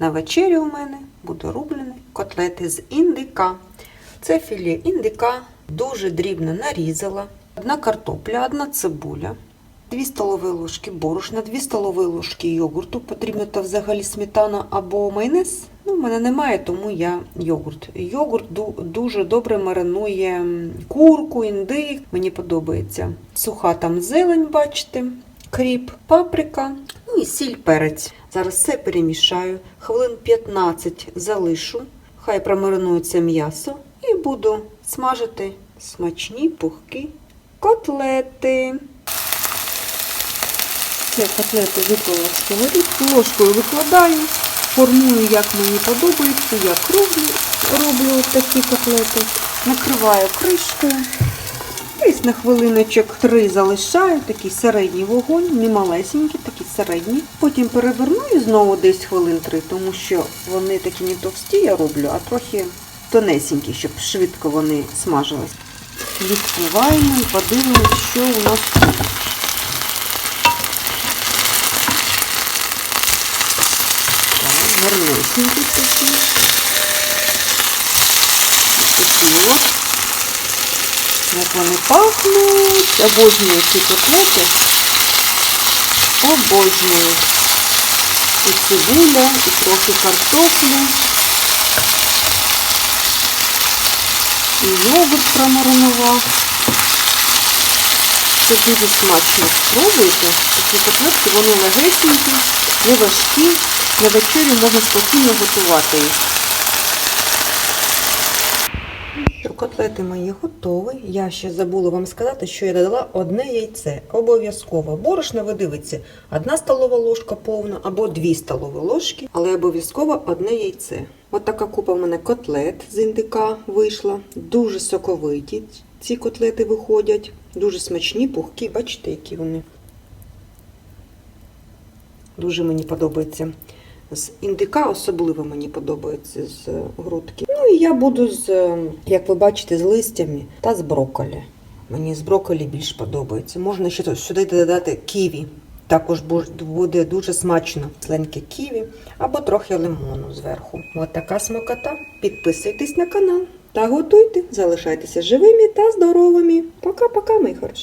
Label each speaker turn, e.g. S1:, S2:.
S1: На вечерю у мене буде рублені котлети з індика. Це філе індика, дуже дрібно нарізала. Одна картопля, одна цибуля, 2 столові ложки борошна, 2 столові ложки йогурту. Потрібно то взагалі сметана або майонез. Ну, в мене немає, тому я йогурт. Йогурт дуже добре маринує курку, індик. Мені подобається. Суха там зелень, бачите, кріп, паприка, ну і сіль перець. Зараз все перемішаю. Хвилин 15 залишу. Хай промаринується м'ясо і буду смажити смачні пухкі котлети. Це котлети виклала в сковорідку, ложкою викладаю, формую, як мені подобається, я круглі роблю такі котлети, накриваю кришкою. Десь на хвилиночок три залишаю, такий середній вогонь, не малесенький, такий середній. Потім переверну і знову десь хвилин три, тому що вони такі не товсті я роблю, а трохи тонесенькі, щоб швидко вони смажились. Відкриваємо і подивимось, що у нас тут. Так, гарнесенькі такі. Діло. Як вони пахнуть. Обожнюю ці котлети. Обожнюю. І цибуля, і трохи картоплі. І йогурт промаринував. Це дуже смачно. Спробуйте. Ці котлетки, вони легесенькі, не важкі. На вечерю можна спокійно готувати їх. Що котлети мої готові. Я ще забула вам сказати, що я додала одне яйце. Обов'язково. Борошно ви дивитеся, одна столова ложка повна або дві столові ложки, але обов'язково одне яйце. От така купа в мене котлет з індика вийшла. Дуже соковиті ці котлети виходять. Дуже смачні, пухкі. Бачите, які вони. Дуже мені подобається. З індика особливо мені подобається з грудки. Я буду з, е, як ви бачите, з листями та з брокколі. Мені з брокколі більш подобається. Можна ще сюди додати ківі. Також буде дуже смачно. Сленьке ківі або трохи лимону зверху. От така смакота. Підписуйтесь на канал та готуйте. Залишайтеся живими та здоровими. Пока-пока, мої хороші.